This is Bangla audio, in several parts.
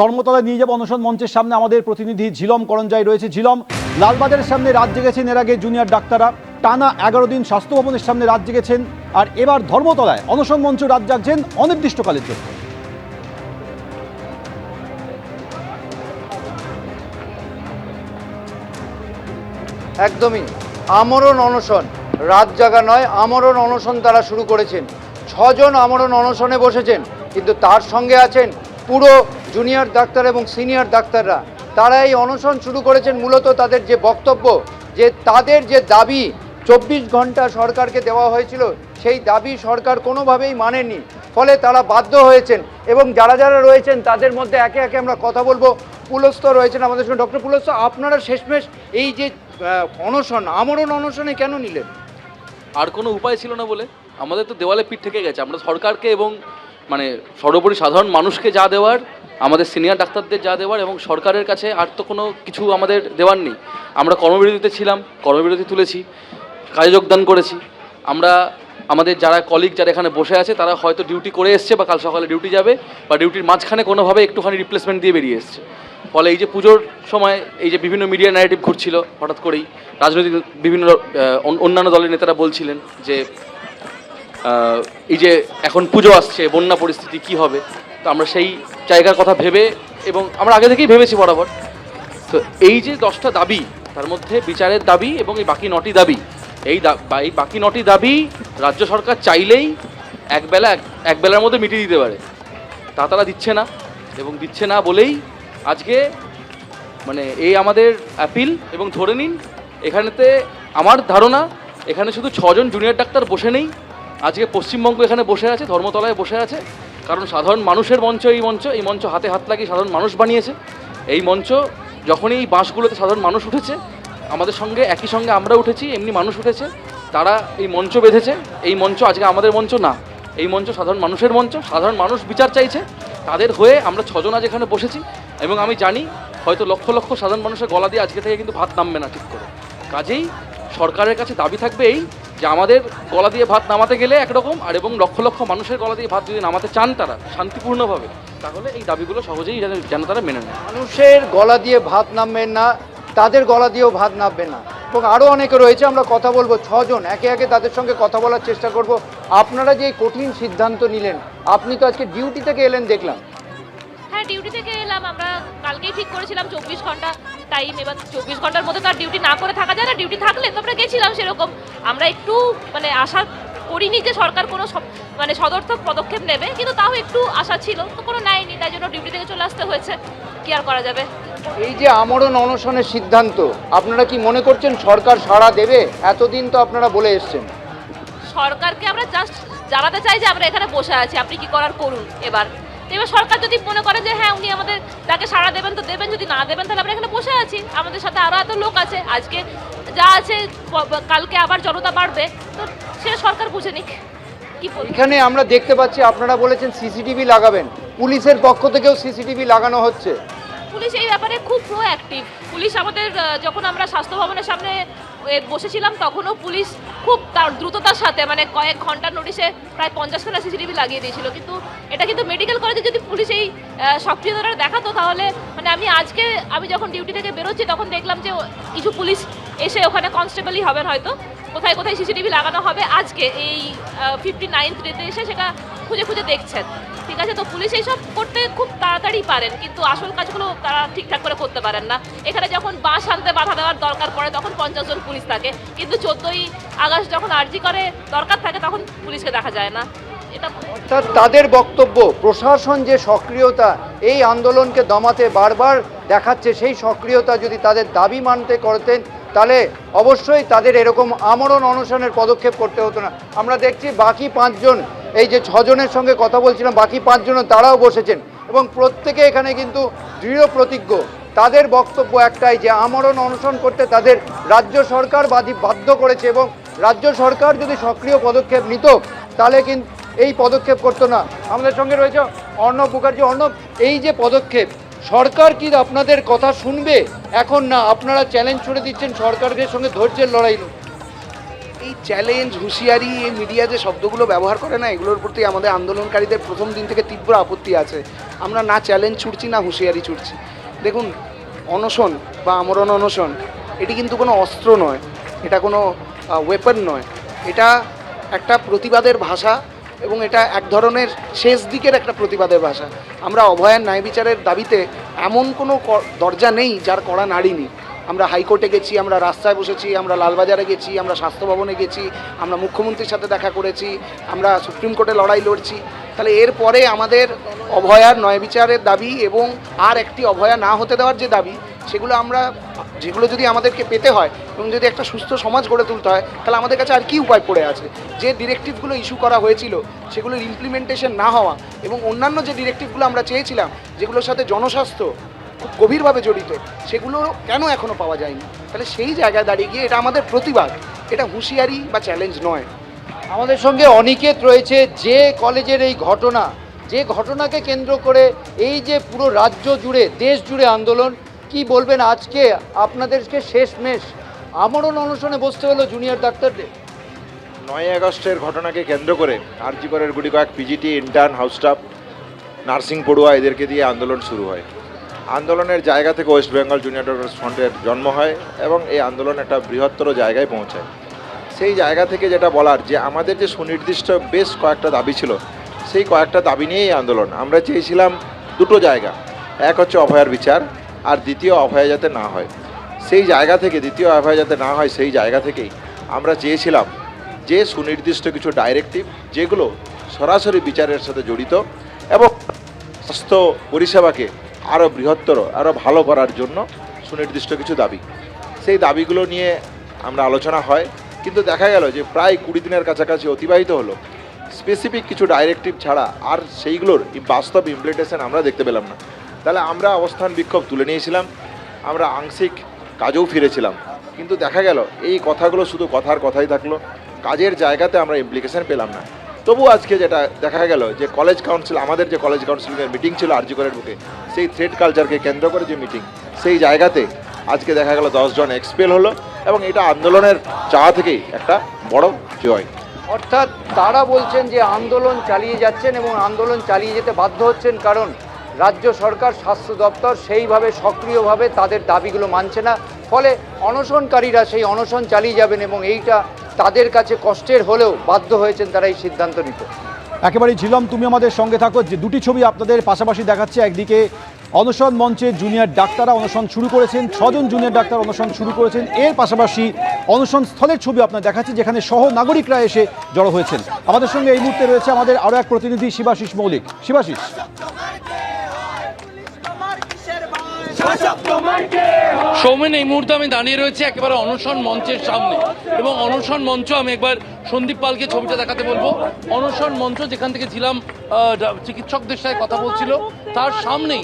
ধর্মতলায় নিয়ে যাব অনশন মঞ্চের সামনে। আমাদের প্রতিনিধি ঝিলম করঞ্জাই রয়েছে। ঝিলম, লালবাজারের সামনে রাত জেগেছেন এর আগে জুনিয়র ডাক্তাররা। টানা এগারো দিন স্বাস্থ্য ভবনের সামনে রাত জেগেছেন। আর এবার ধর্মতলায় অনশন মঞ্চ রাত জাগছেন অনির্দিষ্টকালের জন্য। একদমই। আমরণ অনশন। রাত জাগা নয়, আমরণ অনশন তারা শুরু করেছেন। ছজন আমরণ অনশনে বসেছেন, কিন্তু তার সঙ্গে আছেন পুরো জুনিয়র ডাক্তার এবং সিনিয়র ডাক্তাররা, তারা এই অনশন শুরু করেছেন মূলত তাদের যে বক্তব্য, যে তাদের যে দাবি চব্বিশ ঘণ্টা সরকারকে দেওয়া হয়েছিল, সেই দাবি সরকার কোনোভাবেই মানেনি ফলে তারা বাধ্য হয়েছেন এবং যারা যারা রয়েছেন, তাদের মধ্যে একে একে আমরা কথা বলব। পুলস্ত রয়েছেন আমাদের সঙ্গে ডক্টর পুলস্ত। আপনারা শেষমেশ এই যে অনশন, আমরণ অনশনে কেন নিলেন? আর কোনো উপায় ছিল না বলে। আমাদের তো দেওয়ালে পিঠ থেকে গেছে। আমরা সরকারকে এবং মানে সর্বোপরি সাধারণ মানুষকে যা দেওয়ার আমাদের সিনিয়র ডাক্তারদের যা দেওয়ার এবং সরকারের কাছে আর তো কোনো কিছু আমাদের দেওয়ার নেই। আমরা কর্মবিরতিতে ছিলাম, কর্মবিরতি তুলেছি, কাজে যোগদান করেছি। আমরা আমাদের যারা কলিগ যারা এখানে বসে আছে, তারা হয়তো ডিউটি করে এসছে বা কাল সকালে ডিউটি যাবে বা ডিউটির মাঝখানে কোনোভাবে একটুখানি রিপ্লেসমেন্ট দিয়ে বেরিয়ে এসছে। ফলে এই যে পুজোর সময় এই যে বিভিন্ন মিডিয়া ন্যারেটিভ ঘুরছিল হঠাৎ করেই, রাজনৈতিক বিভিন্ন অন্যান্য দলের নেতারা বলছিলেন যে এই যে এখন পুজো আসছে, বন্যা পরিস্থিতি কি হবে? তো আমরা সেই জায়গার কথা ভেবে এবং আমরা আগে থেকেই ভেবেছি বরাবর। তো এই যে দশটা দাবি, তার মধ্যে বিচারের দাবি এবং এই বাকি নটি দাবি, এই এই বাকি নটি দাবি রাজ্য সরকার চাইলেই একবেলা, এক- একবেলার মধ্যে মিটিয়ে দিতে পারে। তা তারা দিচ্ছে না এবং দিচ্ছে না বলেই আজকে মানে এই আমাদের অ্যাপিল এবং ধরে নিন এখানেতে আমার ধারণা এখানে শুধু ছজন জুনিয়র ডাক্তার বসে নেই, আজকে পশ্চিমবঙ্গ এখানে বসে আছে, ধর্মতলায় বসে আছে কারণ সাধারণ মানুষের মঞ্চ এই মঞ্চ এই মঞ্চ হাতে হাত লাগিয়ে সাধারণ মানুষ বানিয়েছে। এই মঞ্চ যখনই এই বাসগুলোতে সাধারণ মানুষ উঠেছে, আমাদের সঙ্গে একই সঙ্গে আমরা উঠেছি, এমনি মানুষ উঠেছে, তারা এই মঞ্চ বেঁধেছে। এই মঞ্চ আজকে আমাদের মঞ্চ না, এই মঞ্চ সাধারণ মানুষের মঞ্চ, সাধারণ মানুষ বিচার চাইছে, তাদের হয়ে আমরা ছজন আজ এখানে বসেছি এবং আমি জানি হয়তো লক্ষ লক্ষ সাধারণ মানুষের গলা দিয়ে আজকে থেকে কিন্তু ভাত নামবে না ঠিক করে। কাজেই সরকারের কাছে দাবি থাকবে এই যে আমাদের গলা দিয়ে ভাত নামাতে গেলে একরকম আর এবং লক্ষ লক্ষ মানুষের গলা দিয়ে ভাত যদি নামাতে চান তারা শান্তিপূর্ণভাবে, তাহলে এই দাবিগুলো সহজেই যেন তারা মেনে নেয়। মানুষের গলা দিয়ে ভাত নামবেন না, তাদের গলা দিয়েও ভাত নামবে না। এবং আরও অনেকে রয়েছে, আমরা কথা বলব ছজন, একে একে তাদের সঙ্গে কথা বলার চেষ্টা করব। আপনারা যে কঠিন সিদ্ধান্ত নিলেন, আপনি তো আজকে ডিউটি থেকে এলেন, দেখলাম। ডিউটি থেকে এলাম আমরা কালকেই ঠিক করেছিলাম চব্বিশ ঘণ্টা টাইম এবার চব্বিশ ঘণ্টার মধ্যে তো আর ডিউটি না করে থাকা যায় না ডিউটি থাকলে তো আমরা গেছিলাম সেরকম। আমরা একটু মানে আশা করিনি যে সরকার কোনো সব- মানে সদর্থক পদক্ষেপ নেবে কিন্তু তাও একটু আশা ছিল তো কোনো নেয়নি তাই জন্য ডিউটি থেকে চলে আসতে হয়েছে। কি আর করা যাবে? এই যে আমরণ অনশনের সিদ্ধান্ত আপনারা কি মনে করছেন সরকার সাড়া দেবে? এতদিন তো আপনারা বলে এসছেন। সরকারকে আমরা জাস্ট জানাতে চাই যে আমরা এখানে বসে আছি আপনি কি করার করুন এবার। তো এবার সরকার যদি মনে করে যে হ্যাঁ উনি আমাদের তাকে সাড়া দেবেন তো দেবেন। যদি না দেবেন তাহলে আমরা এখানে বসে আছি। আমাদের সাথে আরও এত লোক আছে। আজকে যা আছে কালকে আবার জনতা বাড়বে। তো সেটা সরকার বুঝে নিক। এখানে আমরা দেখতে পাচ্ছি আপনারা বলেছেন সিসিটিভি লাগাবেন। পুলিশের পক্ষ থেকেও সিসিটিভি লাগানো হচ্ছে। পুলিশ এই ব্যাপারে খুব প্রোঅ্যাক্টিভ পুলিশ আমাদের যখন আমরা স্বাস্থ্য ভবনের সামনে বসেছিলাম তখনও পুলিশ খুব তার দ্রুততার সাথে মানে কয়েক ঘণ্টার নোটিশে প্রায় পঞ্চাশখানা সিসিটিভি লাগিয়ে দিয়েছিল। কিন্তু এটা কিন্তু মেডিকেল কলেজে যদি পুলিশ এই সক্রিয়তাটা দেখাতো তাহলে মানে আমি আজকে, আমি যখন ডিউটি থেকে বেরোচ্ছি তখন দেখলাম যে কিছু পুলিশ এসে ওখানে কনস্টেবলই হবেন হয়তো। কোথায় কোথায় সিসিটিভি লাগানো হবে আজকে এই ফিফটি নাইন্থ ডেতে এসে সেটা খুঁজে খুঁজে দেখছেন। ঠিক আছে, তো পুলিশ এইসব করতে খুব তাড়াতাড়ি পারেন, কিন্তু আসল কাজগুলো তারা ঠিকঠাক করে করতে পারেন না। এখানে যখন বাস আনতে বাধা দেওয়ার দরকার পড়ে, তখন পঞ্চাশ জন পুলিশ থাকে। কিন্তু চোদ্দোই আগস্ট যখন আর্জি করে, দরকার থাকে, তখন পুলিশকে দেখা যায় না। এটা অর্থাৎ তাদের বক্তব্য, প্রশাসন যে সক্রিয়তা, এই আন্দোলনকে দমাতে বারবার দেখাচ্ছে, সেই সক্রিয়তা যদি তাদের দাবি মানতে করতেন তাহলে অবশ্যই তাদের এরকম আমরণ অনশনের পদক্ষেপ করতে হতো না। আমরা দেখছি বাকি পাঁচজন, এই যে ছজনের সঙ্গে কথা বলছিলাম, বাকি পাঁচজনও তারাও বসেছেন এবং প্রত্যেকে এখানে কিন্তু দৃঢ় প্রতিজ্ঞ। তাদের বক্তব্য একটাই যে আমরণ অনশন করতে তাদের রাজ্য সরকার বাধ্য করেছে এবং রাজ্য সরকার যদি সক্রিয় পদক্ষেপ নিত, তাহলে কিন্তু এই পদক্ষেপ করতো না। আমাদের সঙ্গে রয়েছে অর্ণব মুখার্জি। অর্ণব, এই যে পদক্ষেপ সরকার কি আপনাদের কথা শুনবে? এখন না, আপনারা চ্যালেঞ্জ ছুড়ে দিচ্ছেন সরকারের সঙ্গে ধৈর্যের লড়াই এই চ্যালেঞ্জ হুঁশিয়ারি, এই মিডিয়া যে শব্দগুলো ব্যবহার করে না, এগুলোর প্রতি আমাদের আন্দোলনকারীদের প্রথম দিন থেকে তীব্র আপত্তি আছে। আমরা না চ্যালেঞ্জ ছুটছি না হুঁশিয়ারি ছুটছি দেখুন, অনশন বা আমরণ অনশন, এটি কিন্তু কোনো অস্ত্র নয়, এটা কোনো ওয়েপন নয়। এটা একটা প্রতিবাদের ভাষা এবং এটা এক ধরনের শেষ দিকের একটা প্রতিবাদের ভাষা। আমরা অভয়ার ন্যায় বিচারের দাবিতে এমন কোনো দরজা নেই যার কড়া নাড়িনি আমরা হাইকোর্টে গেছি, আমরা রাস্তায় বসেছি, আমরা লালবাজারে গেছি, আমরা স্বাস্থ্য ভবনে গেছি, আমরা মুখ্যমন্ত্রীর সাথে দেখা করেছি, আমরা সুপ্রিম কোর্টে লড়াই লড়ছি। তাহলে এরপরে আমাদের অভয়ার ন্যায় বিচারের দাবি এবং আর একটি অভয়া না হতে দেওয়ার যে দাবি সেগুলো আমরা, যেগুলো যদি আমাদেরকে পেতে হয় এবং যদি একটা সুস্থ সমাজ গড়ে তুলতে হয়, তাহলে আমাদের কাছে আর কি উপায় পড়ে আছে? যে ডিরেক্টিভগুলো ইস্যু করা হয়েছিল, সেগুলোর ইমপ্লিমেন্টেশন না হওয়া এবং অন্যান্য যে ডিরেক্টিভগুলো আমরা চেয়েছিলাম, যেগুলোর সাথে জনস্বাস্থ্য খুব গভীরভাবে জড়িত, সেগুলো কেন এখনও পাওয়া যায়নি? তাহলে সেই জায়গায় দাঁড়িয়ে গিয়ে এটা আমাদের প্রতিবাদ। এটা হুঁশিয়ারি বা চ্যালেঞ্জ নয়। আমাদের সঙ্গে অনিকেত রয়েছে, যে কলেজের এই ঘটনা, যে ঘটনাকে কেন্দ্র করে এই যে পুরো রাজ্য জুড়ে, দেশ জুড়ে আন্দোলন কি বলবেন আজকে আপনাদেরকে শেষমেশ? আমরণ অনশনে বসতে হলো জুনিয়র ডাক্তারদের। নয় আগস্টের ঘটনাকে কেন্দ্র করে আরজিকরের গুটি কয়েক PGT intern house staff nursing পড়ুয়া এদেরকে দিয়ে আন্দোলন শুরু হয়। আন্দোলনের জায়গা থেকে ওয়েস্ট বেঙ্গল জুনিয়র ডক্টর্স ফ্রন্টের জন্ম হয় এবং এই আন্দোলন একটা বৃহত্তর জায়গায় পৌঁছায়। সেই জায়গা থেকে যেটা বলার যে আমাদের যে সুনির্দিষ্ট বেশ কয়েকটা দাবি ছিল, সেই কয়েকটা দাবি নিয়েই আন্দোলন। আমরা চেয়েছিলাম দুটো জায়গা। এক হচ্ছে অভয়ার বিচার আর দ্বিতীয় অভয়া যাতে না হয়। সেই জায়গা থেকে দ্বিতীয় অভয়া যাতে না হয়, সেই জায়গা থেকেই আমরা চেয়েছিলাম যে সুনির্দিষ্ট কিছু ডাইরেক্টিভ যেগুলো সরাসরি বিচারের সাথে জড়িত এবং স্বাস্থ্য পরিষেবাকে আরও বৃহত্তর আরও ভালো করার জন্য সুনির্দিষ্ট কিছু দাবি। সেই দাবিগুলো নিয়ে আমরা আলোচনা হয়, কিন্তু দেখা গেল যে প্রায় কুড়ি দিনের কাছাকাছি অতিবাহিত হলো। স্পেসিফিক কিছু ডাইরেক্টিভ ছাড়া আর সেইগুলোর বাস্তব ইমপ্লিটেশন আমরা দেখতে পেলাম না। তাহলে আমরা অবস্থান বিক্ষোভ তুলে নিয়েছিলাম, আমরা আংশিক কাজেও ফিরেছিলাম। কিন্তু দেখা গেল, এই কথাগুলো শুধু কথার কথাই থাকল, কাজের জায়গাতে আমরা ইমপ্লিকেশন পেলাম না। তবু আজকে যেটা দেখা গেল যে কলেজ কাউন্সিল আমাদের যে কলেজ কাউন্সিলের মিটিং ছিল আরজিকরের বুকে সেই থ্রেড কালচারকে কেন্দ্র করে যে মিটিং সেই জায়গাতে আজকে দেখা গেল দশজন এক্সপেল হলো এবং এটা আন্দোলনের চাওয়া থেকেই একটা বড় জয়। অর্থাৎ তারা বলছেন যে আন্দোলন চালিয়ে যাচ্ছেন এবং আন্দোলন চালিয়ে যেতে বাধ্য হচ্ছেন কারণ রাজ্য সরকার, স্বাস্থ্য দপ্তর সেইভাবে সক্রিয়ভাবে তাদের দাবিগুলো মানছে না। ফলে অনশনকারীরা সেই অনশন চালিয়ে যাবেন এবং এইটা তাদের কাছে কষ্টের হলেও বাধ্য হয়েছেন তারা এই সিদ্ধান্ত নিতে। একেবারেই ঝিলম, তুমি আমাদের সঙ্গে থাকো। যে দুটি ছবি আপনাদের পাশাপাশি দেখাচ্ছে, একদিকে অনশন মঞ্চে জুনিয়র ডাক্তাররা অনশন শুরু করেছেন, ছজন জুনিয়র ডাক্তার অনশন শুরু করেছেন। এর পাশাপাশি অনশন স্থলের ছবি আপনার দেখাচ্ছে, যেখানে সহ নাগরিকরা এসে জড়ো হয়েছেন। আমাদের সঙ্গে এই মুহূর্তে রয়েছে আমাদের আরও এক প্রতিনিধি, শিবাশিস মৌলিক। শিবাশিস। সৌমেন, এই মুহূর্তে আমি দাঁড়িয়ে রয়েছি একেবারে অনশন মঞ্চের সামনে। এবং অনশন মঞ্চ, আমি একবার সন্দীপ পালকে ছবিটা দেখাতে বলব। অনশন মঞ্চ, যেখান থেকে ছিলাম চিকিৎসকদের সাথে কথা বলছিল, তার সামনেই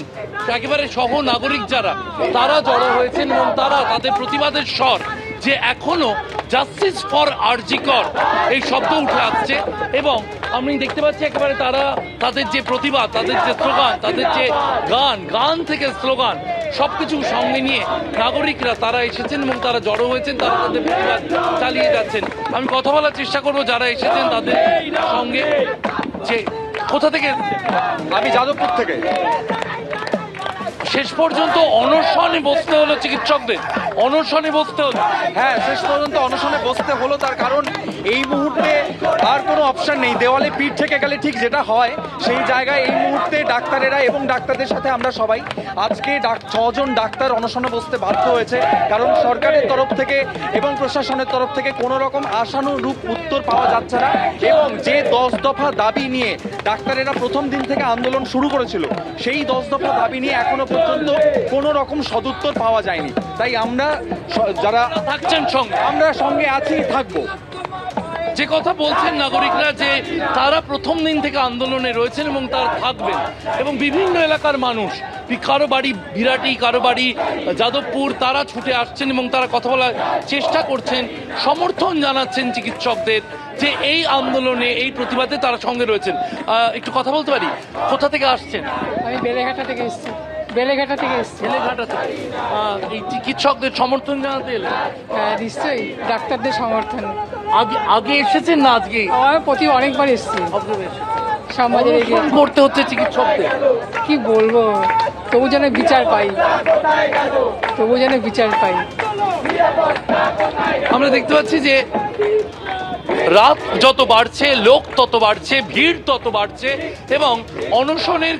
একেবারে সহ নাগরিক যারা, তারা জড়ো হয়েছেন এবং তারা তাদের প্রতিবাদের স্বর যে এখনও জাস্টিস ফর আরজিকর এই শব্দ উঠে আসছে। এবং আমি দেখতে পাচ্ছি একেবারে তারা, তাদের যে প্রতিবাদ, তাদের যে স্লোগান, তাদের যে গান গান থেকে স্লোগান সবকিছু সঙ্গে নিয়ে নাগরিকরা তারা এসেছেন এবং তারা জড়ো হয়েছেন তারা তাদের প্রতিবাদ চালিয়ে যাচ্ছেন। আমি কথা বলার চেষ্টা করব যারা এসেছেন তাদের সঙ্গে। যে কোথা থেকে? আমি যাদবপুর থেকে। শেষ পর্যন্ত অনশনে বসতে হলো চিকিৎসকদের। অনশনে বসতে হলো। হ্যাঁ শেষ পর্যন্ত অনশনে বসতে হলো, তার কারণ এই মুহূর্তে আর কোনো অপশান নেই। দেওয়ালে পিঠ থেকে গেলে ঠিক যেটা হয়, সেই জায়গায় এই মুহূর্তে ডাক্তারেরা এবং ডাক্তারদের সাথে আমরা সবাই আজকে ডাক- ছজন ডাক্তার অনশনে বসতে বাধ্য হয়েছে, কারণ সরকারের তরফ থেকে এবং প্রশাসনের তরফ থেকে কোনো রকম আশানুরূপ উত্তর পাওয়া যাচ্ছে না এবং যে দশ দফা দাবি নিয়ে ডাক্তারেরা প্রথম দিন থেকে আন্দোলন শুরু করেছিল, সেই দশ দফা দাবি নিয়ে এখনও পর্যন্ত কোনো রকম সদুত্তর পাওয়া যায়নি। তাই আমরা যারা থাকছেন সঙ্গে। আমরা সঙ্গে আছি থাকব। যে কথা বলছেন নাগরিকরা যে তারা প্রথম দিন থেকে আন্দোলনে রয়েছেন এবং তারা থাকবেন। এবং বিভিন্ন এলাকার মানুষ কারও বাড়ি বিরাটি কারও বাড়ি যাদবপুর তারা ছুটে আসছেন এবং তারা কথা বলার চেষ্টা করছেন সমর্থন জানাচ্ছেন চিকিৎসকদের যে এই আন্দোলনে এই প্রতিবাদে তারা সঙ্গে রয়েছেন। একটু কথা বলতে পারি? কোথা থেকে আসছেন? আমি বেলেঘাটা থেকে এসেছি। বেলেঘাটা থেকে এসছি। বেলেঘাটা থেকে? এই চিকিৎসকদের সমর্থন জানাতে এলেন হ্যাঁ নিশ্চয়ই। ডাক্তারদের সমর্থন। আগে আগে এসেছেন না আজকে? আমার প্রতি অনেকবার এসছি। সমাজের করতে হচ্ছে চিকিৎসকদের। কি বলব? তবু যেন বিচার পাই। তবু যেন বিচার পাই। আমরা দেখতে পাচ্ছি যে রাত যত বাড়ছে লোক তত বাড়ছে ভিড় তত বাড়ছে এবং অনশনের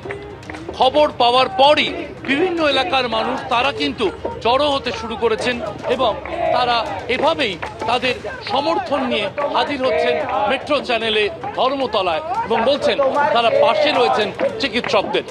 খবর পাওয়ার পরই বিভিন্ন এলাকার মানুষ তারা কিন্তু জড়ো হতে শুরু করেছেন এবং তারা এভাবেই তাদের সমর্থন নিয়ে হাজির হচ্ছেন মেট্রো চ্যানেলে ধর্মতলায় এবং বলছেন তারা পাশে রয়েছেন চিকিৎসকদের।